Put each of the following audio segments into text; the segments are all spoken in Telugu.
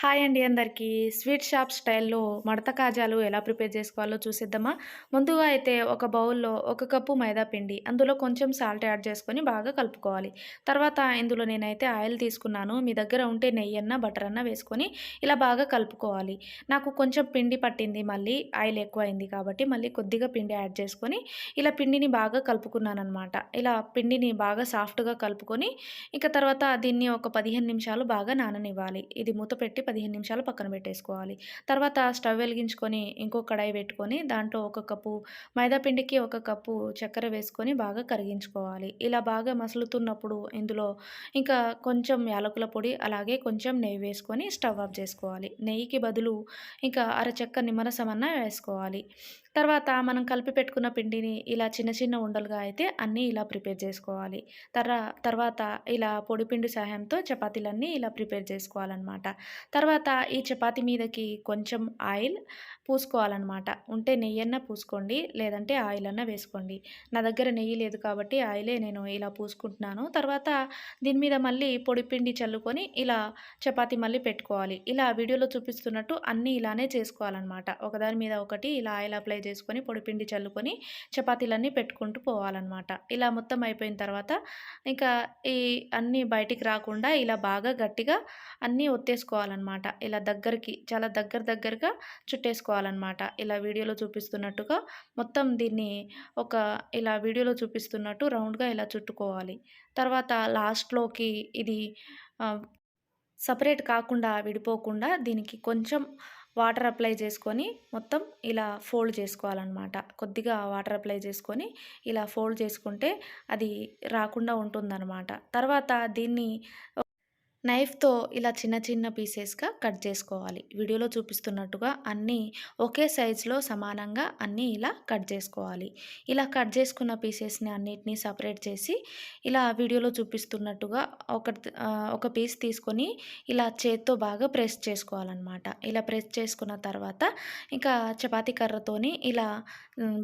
హాయ్ అండి అందరికీ. స్వీట్ షాప్ స్టైల్లో మడత కాజాలు ఎలా ప్రిపేర్ చేసుకోవాలో చూసేద్దామా? ముందుగా అయితే ఒక బౌల్లో ఒక కప్పు మైదా పిండి అందులో కొంచెం సాల్ట్ యాడ్ చేసుకొని బాగా కలుపుకోవాలి. తర్వాత ఇందులో నేనైతే ఆయిల్ తీసుకున్నాను. మీ దగ్గర ఉంటే నెయ్యి అన్న బటర్ అన్న వేసుకొని ఇలా బాగా కలుపుకోవాలి. నాకు కొంచెం పిండి పట్టింది మళ్ళీ ఆయిల్ ఎక్కువ అయింది కాబట్టి మళ్ళీ కొద్దిగా పిండి యాడ్ చేసుకొని ఇలా పిండిని బాగా కలుపుకున్నాను అనమాట ఇలా పిండిని బాగా సాఫ్ట్గా కలుపుకొని ఇక తర్వాత దీన్ని ఒక పదిహేను నిమిషాలు బాగా నాననివ్వాలి. ఇది మూత పెట్టి పదిహేను నిమిషాలు పక్కన పెట్టేసుకోవాలి. తర్వాత స్టవ్ వెలిగించుకొని ఇంకో కడాయి పెట్టుకొని దాంట్లో ఒక కప్పు మైదాపిండికి ఒక కప్పు చక్కెర వేసుకొని బాగా కరిగించుకోవాలి. ఇలా బాగా మసులుతున్నప్పుడు ఇందులో ఇంకా కొంచెం యాలకుల పొడి అలాగే కొంచెం నెయ్యి వేసుకొని స్టవ్ ఆఫ్ చేసుకోవాలి. నెయ్యికి బదులు ఇంకా అరచెక్క నిమ్మరసం అన్న వేసుకోవాలి. తర్వాత మనం కలిపి పెట్టుకున్న పిండిని ఇలా చిన్న చిన్న ఉండలుగా అయితే అన్నీ ఇలా ప్రిపేర్ చేసుకోవాలి. తర్వా తర్వాత ఇలా పొడిపిండి సహాయంతో చపాతీలన్నీ ఇలా ప్రిపేర్ చేసుకోవాలన్నమాట. తర్వాత ఈ చపాతీ మీదకి కొంచెం ఆయిల్ పూసుకోవాలన్నమాట. ఉంటే నెయ్యి అన్న పూసుకోండి లేదంటే ఆయిల్ అన్న వేసుకోండి. నా దగ్గర నెయ్యి లేదు కాబట్టి ఆయిలే నేను ఇలా పూసుకుంటున్నాను. తర్వాత దీని మీద మళ్ళీ పొడిపిండి చల్లుకొని ఇలా చపాతి మళ్ళీ పెట్టుకోవాలి. ఇలా వీడియోలో చూపిస్తున్నట్టు అన్నీ ఇలానే చేసుకోవాలన్నమాట. ఒకదాని మీద ఒకటి ఇలా ఆయిల్ అప్లై చేసుకొని పొడిపిండి చల్లుకొని చపాతీలన్నీ పెట్టుకుంటూ పోవాలన్నమాట. ఇలా మొత్తం అయిపోయిన తర్వాత ఇంకా ఈ అన్నీ బయటికి రాకుండా ఇలా బాగా గట్టిగా అన్నీ ఒత్తేసుకోవాలన్నమాట. ఇలా దగ్గరికి చాలా దగ్గర దగ్గరగా చుట్టేసుకోవాలన్నమాట. ఇలా వీడియోలో చూపిస్తున్నట్టుగా మొత్తం దీన్ని ఒక ఇలా వీడియోలో చూపిస్తున్నట్టు రౌండ్గా ఇలా చుట్టుకోవాలి. తర్వాత లాస్ట్లోకి ఇది సపరేట్ కాకుండా విడిపోకుండా దీనికి కొంచెం వాటర్ అప్లై చేసుకొని మొత్తం ఇలా ఫోల్డ్ చేసుకోవాలన్నమాట. కొద్దిగా వాటర్ అప్లై చేసుకొని ఇలా ఫోల్డ్ చేసుకుంటే అది రాకుండా ఉంటుందన్నమాట. తర్వాత దీన్ని నైఫ్తో ఇలా చిన్న చిన్న పీసెస్గా కట్ చేసుకోవాలి. వీడియోలో చూపిస్తున్నట్టుగా అన్నీ ఒకే సైజులో సమానంగా అన్నీ ఇలా కట్ చేసుకోవాలి. ఇలా కట్ చేసుకున్న పీసెస్ని అన్నిటినీ సపరేట్ చేసి ఇలా వీడియోలో చూపిస్తున్నట్టుగా ఒక ఒక పీస్ తీసుకొని ఇలా చేత్తో బాగా ప్రెస్ చేసుకోవాలన్నమాట. ఇలా ప్రెస్ చేసుకున్న తర్వాత ఇంకా చపాతీ కర్రతోని ఇలా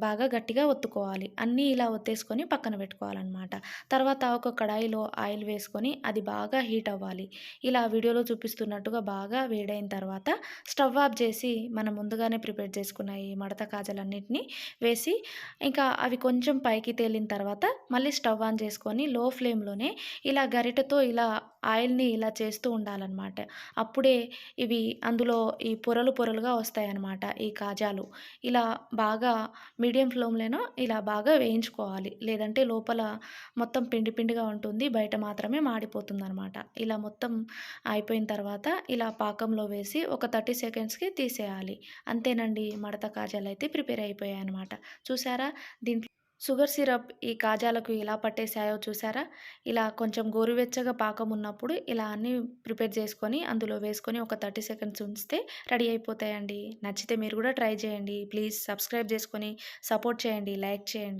బాగా గట్టిగా ఒత్తుకోవాలి. అన్నీ ఇలా ఒత్తేసుకొని పక్కన పెట్టుకోవాలన్నమాట. తర్వాత ఒక కడాయిలో ఆయిల్ వేసుకొని అది బాగా హీట్ అవ్వాలి. ఇలా వీడియోలో చూపిస్తున్నట్టుగా బాగా వేడైన తర్వాత స్టవ్ ఆఫ్ చేసి మనం ముందుగానే ప్రిపేర్ చేసుకున్న ఈ మడత కాజలన్నింటినీ వేసి ఇంకా అవి కొంచెం పైకి తేలిన తర్వాత మళ్ళీ స్టవ్ ఆన్ చేసుకొని లో ఫ్లేమ్లోనే ఇలా గరిటతో ఇలా ఆయిల్ని ఇలా చేస్తూ ఉండాలన్నమాట. అప్పుడే ఇవి అందులో ఈ పొరలు పొరలుగా వస్తాయన్నమాట ఈ కాజాలు. ఇలా బాగా మీడియం ఫ్లేమ్లోనో ఇలా బాగా వేయించుకోవాలి. లేదంటే లోపల మొత్తం పిండి పిండిగా ఉంటుంది. బయట మాత్రమే మాడిపోతుంది అనమాట ఇలా మొత్తం అయిపోయిన తర్వాత ఇలా పాకంలో వేసి ఒక థర్టీ సెకండ్స్కి తీసేయాలి. అంతేనండి మడత కాజాలు అయితే ప్రిపేర్ అయిపోయాయి అనమాట చూసారా? దీంట్లో షుగర్ సిరప్ ఈ కాజాలకు ఎలా పట్టేసాయో చూసారా? ఇలా కొంచెం గోరువెచ్చగా పాకం ఉన్నప్పుడు ఇలా అన్నీ ప్రిపేర్ చేసుకొని అందులో వేసుకొని ఒక థర్టీ సెకండ్స్ ఉంచితే రెడీ అయిపోతాయండి. నచ్చితే మీరు కూడా ట్రై చేయండి. ప్లీజ్ సబ్స్క్రైబ్ చేసుకొని సపోర్ట్ చేయండి లైక్ చేయండి.